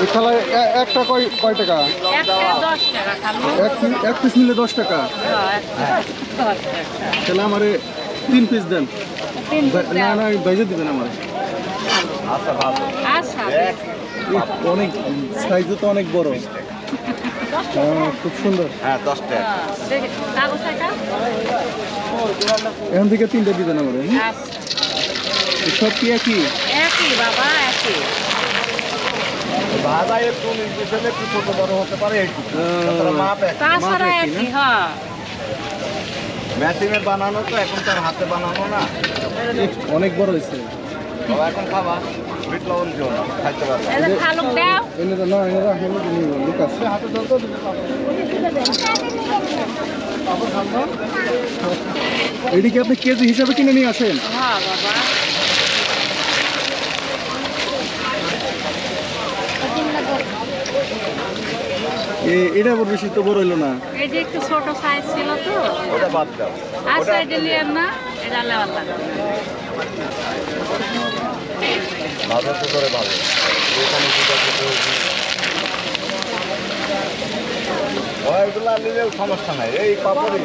এই একটা কয় কয় টাকা? এক পিস- এক পিস নিলে দশ টাকা? হ্যাঁ, তাহলে আমারে তিন পিস দেন। না না ভেজে দিবেন আমার। আচ্ছা অনেক সাইজও তো অনেক বড়। হ্যাঁ, খুব সুন্দর। হ্যাঁ দশ টাকা। হ্যাঁ, এখান থেকে তিনটে দিবেন আমার। আচ্ছা। সব কি একই? একই বাবা একই। বাবা একটু নির্দেশনে একটু ছোট বড় হতে পারে এইটুকু। মাপ তাছাড়া একই, হ্যাঁ। বানানো তো এখন তার হাতে বানানো না। অনেক বড় হয়েছে। এখন খাবা। বিট লবণ দিও না খাইতে পারবে। দাও। এনে তো না এনে রাখেন লোক আছে। এদিকে আপনি কেজি হিসাবে কিনে নিয়ে আসেন। হ্যাঁ বাবা। এটা আবার বেশি তো বড় হইল না। এই যে একটু ছোট সাইজ ছিল তো। ওটা বাদ দাও। আচ্ছা এটা নিয়ে না এটা লেওয়ার লাগবে। ভালো তো করে ভালো এখানে। ওইগুলা নিলেও সমস্যা নাই। এই পাপড়ি।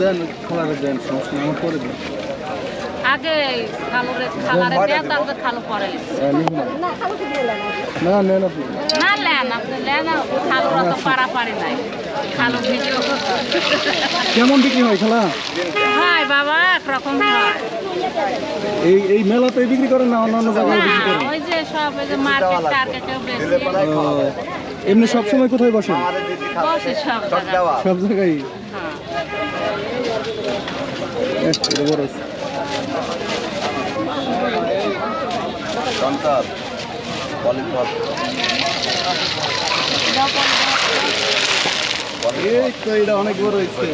দেন খালারে দেন সমস্যা আমার করে দিন আগে খালুরে খালারে দেয়া তারপরে খালু পরে না। না। নেন। না লেন আপনি। লেন খালুরা তো নাই। খালু ভিডিও কেমন বিক্রি হয় খালা? হয় বাবা একরকম হয় এই এই মেলাতে বিক্রি করেন না অন্য অন্য জায়গায় বিক্রি না, করেন? ওই যে সব ওই যে মার্কেট বেশি। এমনি সব সময় কোথায় বসেন? সব জায়গায়। এটা সন্তান পলিথল এটা অনেক বড় হয়েছে।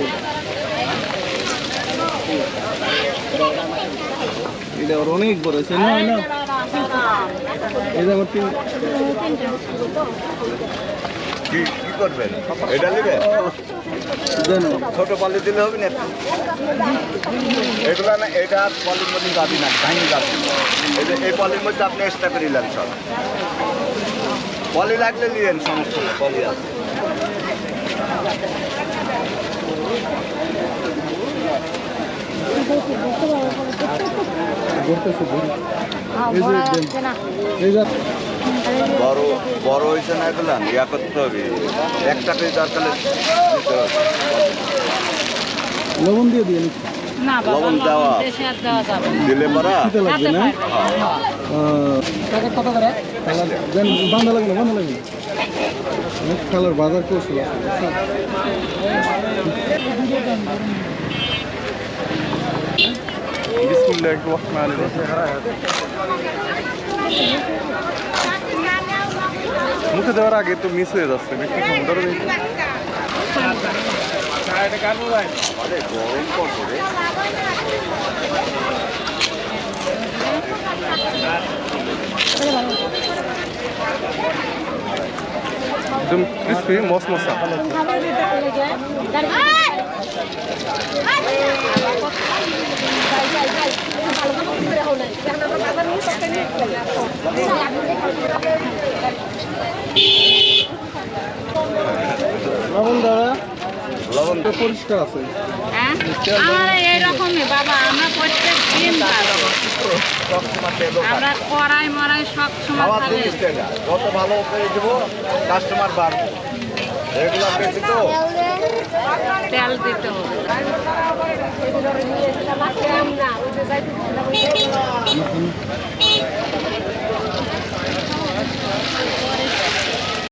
এটা ওর অনেক বড় হয়েছে, না এই আমার তিন কি কি করবেন? এটা নেবে ছোট পলি দিলে হবে না? এগুলা না, এটা পলির মধ্যে যাবি না ভাঙি যাবে এই পলির মধ্যে আপনি এক্সট্রা করে নিলেন সব। পলি লাগলে নিলেন সমস্যা নেই, পলি আছে। যে দেন। এই যে বড় বড় হয়েছে না এগুলা? ইয়া করতে হবে। একটা করে দরকার হলে দিতে হবে। লবণ দিয়ে দিয়ে লবণ দেওয়া। দিলে পরা লাগবে না? কত করে? বান্ধা বান্ধা কালার বাজার মুখে দেওয়ার আগে তো মিস হয়ে যাচ্ছে বেশি সুন্দর একদম ক্রিস্পি মস মশা লবণ দ্বারা লবণ পরিষ্কার আছে। হ্যাঁ? আমার এইরকমই বাবা আমরা প্রত্যেক দিন। আমরা কড়াই মরাই সব সময় যত ভালো করে দেবো কাস্টমার বাড়বে। রেগুলার বেশি তো। তেল দিতে হবে।